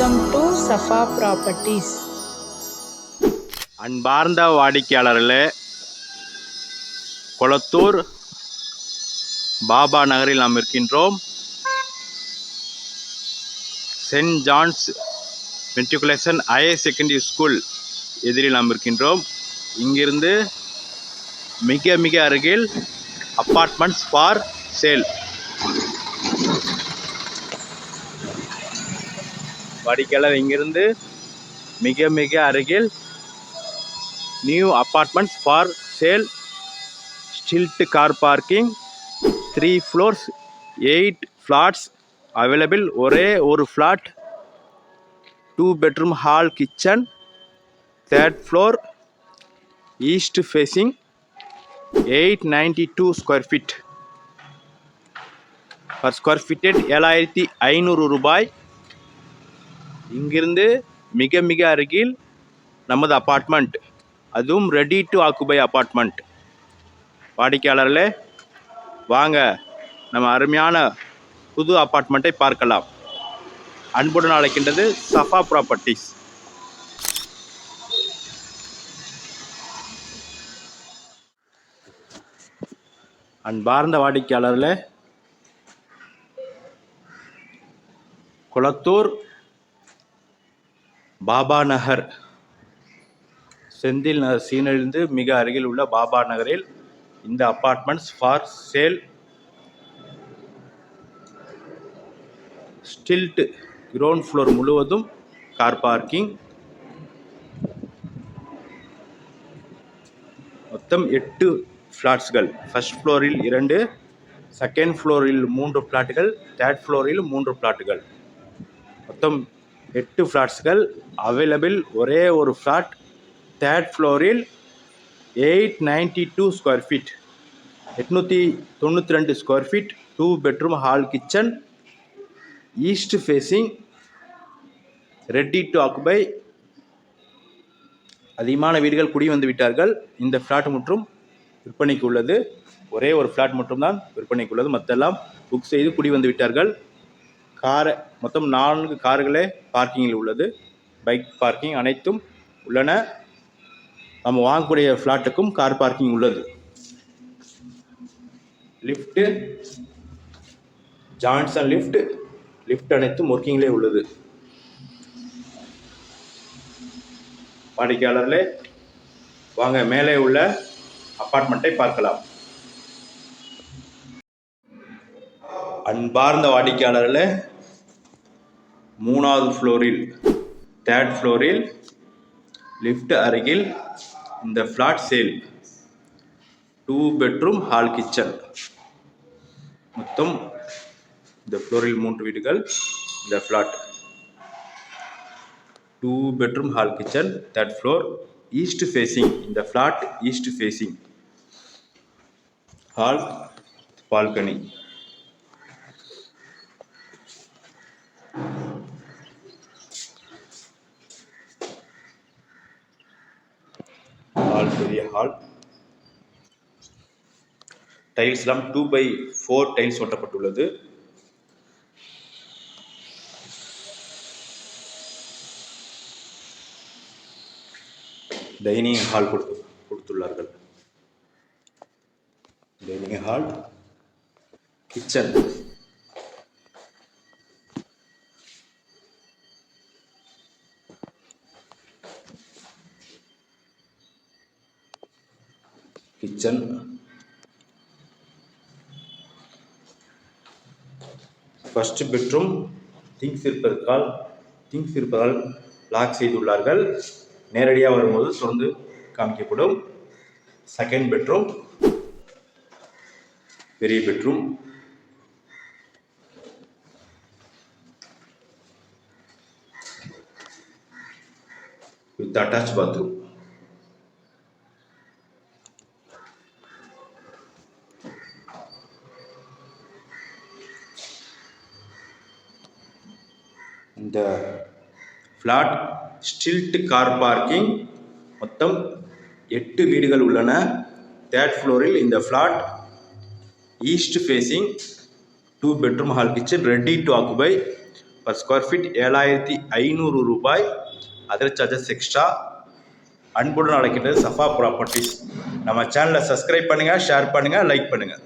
Welcome to Safa properties அன்பார்ந்த வாடிக்கையாளர்களே கொளத்தூர் பாபா நகரில் நாம் இருக்கின்றோம். Saint John's matriculation higher secondary school எதிரில் நாம் இருக்கின்றோம். இங்கிருந்து மிக மிக அருகில் அப்பார்ட்மெண்ட்ஸ் ஃபார் சேல். வாடிக்கையாளர் இங்கிருந்து மிக மிக அருகில் new apartments for sale. Stilt car parking. Three floors eight flats available. ஒரே ஒரு flat two bedroom hall kitchen. Third floor east facing eight ninety two square feet. Per square ஃபீட்டட் ஏழாயிரத்தி ஐநூறு ரூபாய். இங்கிருந்து மிக மிக அருகில் நமது அப்பார்ட்மெண்ட் அதுவும் ரெடி டு ஆக்குபை அப்பார்ட்மெண்ட் வாடிக்கையாளர்களே வாங்க நம்ம அருமையான புது அப்பார்ட்மெண்ட்டை பார்க்கலாம். அன்புடன் அழைக்கின்றது சஃபா ப்ராப்பர்ட்டிஸ் அன்பார்ந்த வாடிக்கையாளர்களே குளத்தூர் பாபா நகர். செந்தில் நகர் சீனிலிருந்து மிக அருகில் உள்ள பாபா நகரில் இந்த apartments for sale stilt ground floor முழுவதும் கார் பார்க்கிங் மொத்தம் எட்டு ஃப்ளாட்ஸ்கள் ஃபர்ஸ்ட் ஃப்ளோரில் இரண்டு செகண்ட் ஃப்ளோரில் மூன்று ஃப்ளாட்டுகள் தேர்ட் ஃப்ளோரில் மூன்று ஃப்ளாட்டுகள் மொத்தம் எட்டு ஃப்ளாட்ஸ்கள் அவைலபிள் ஒரே ஒரு ஃப்ளாட் தேர்ட் ஃப்ளோரில் eight ninety two square feet எட்நூற்றி தொண்ணூற்றி ரெண்டு square feet two bedroom hall kitchen east facing ready to occupy அதிகமான வீடுகள் குடி வந்து விட்டார்கள். இந்த ஃப்ளாட் மற்றும் விற்பனைக்கு உள்ளது. ஒரே ஒரு ஃப்ளாட் மட்டும்தான் விற்பனைக்கு உள்ளது. மற்றெல்லாம் புக் செய்து குடி வந்து விட்டார்கள். காரை மொத்தம் நான்கு கார்களே பார்க்கிங்கில் உள்ளது. பைக் பார்க்கிங் அனைத்தும் உள்ளன. நம்ம வாங்கக்கூடிய ஃப்ளாட்டுக்கும் கார் பார்க்கிங் உள்ளது. லிஃப்ட்டு ஜான்சன் லிஃப்ட் லிஃப்ட் அனைத்தும் ஒர்க்கிங்லேயே உள்ளது. வாடிக்கையாளர்களே வாங்க மேலே உள்ள அப்பார்ட்மெண்ட்டை பார்க்கலாம். அன்பார்ந்த வாடிக்கையாளர்களே மூணாவது ஃப்ளோரில் தேர்ட் ஃப்ளோரில் லிஃப்ட் அருகில் இந்த flat sale two bedroom hall kitchen மொத்தம் இந்த ஃப்ளோரில் மூன்று வீடுகள் இந்த flat two bedroom hall kitchen third floor east facing இந்த flat east facing hall balcony hall பெரிய ஹால் டைல்ஸ்லாம் டூ பை ஃபோர் டைல்ஸ் ஒட்டப்பட்டுள்ளது. டைனிங் ஹால் கொடுத்து கொடுத்துள்ளார்கள். Dining hall kitchen kitchen first bedroom things இருப்பதற்கால் things இருப்பதால் லாக் செய்துள்ளார்கள் நேரடியாக வரும்போது தொடர்ந்து காமிக்கப்படும். செகண்ட் பெட்ரூம் பெரிய பெட்ரூம் வித் அட்டாச் பாத்ரூம் இந்த ஃப்ளாட் ஸ்டில்ட் கார் பார்க்கிங் மொத்தம் எட்டு வீடுகள் உள்ளன. தேர்ட் ஃப்ளோரில் இந்த flat east facing two bedroom hall kitchen ready to occupy per square feet ஏழாயிரத்தி ஐநூறு ரூபாய். அதர் சார்ஜஸ் எக்ஸ்ட்ரா அன்புடன் அழைக்கின்றது சஃபா ப்ராப்பர்ட்டிஸ் நம்ம சேனலை சப்ஸ்கிரைப் பண்ணுங்கள் ஷேர் பண்ணுங்கள் லைக் பண்ணுங்கள்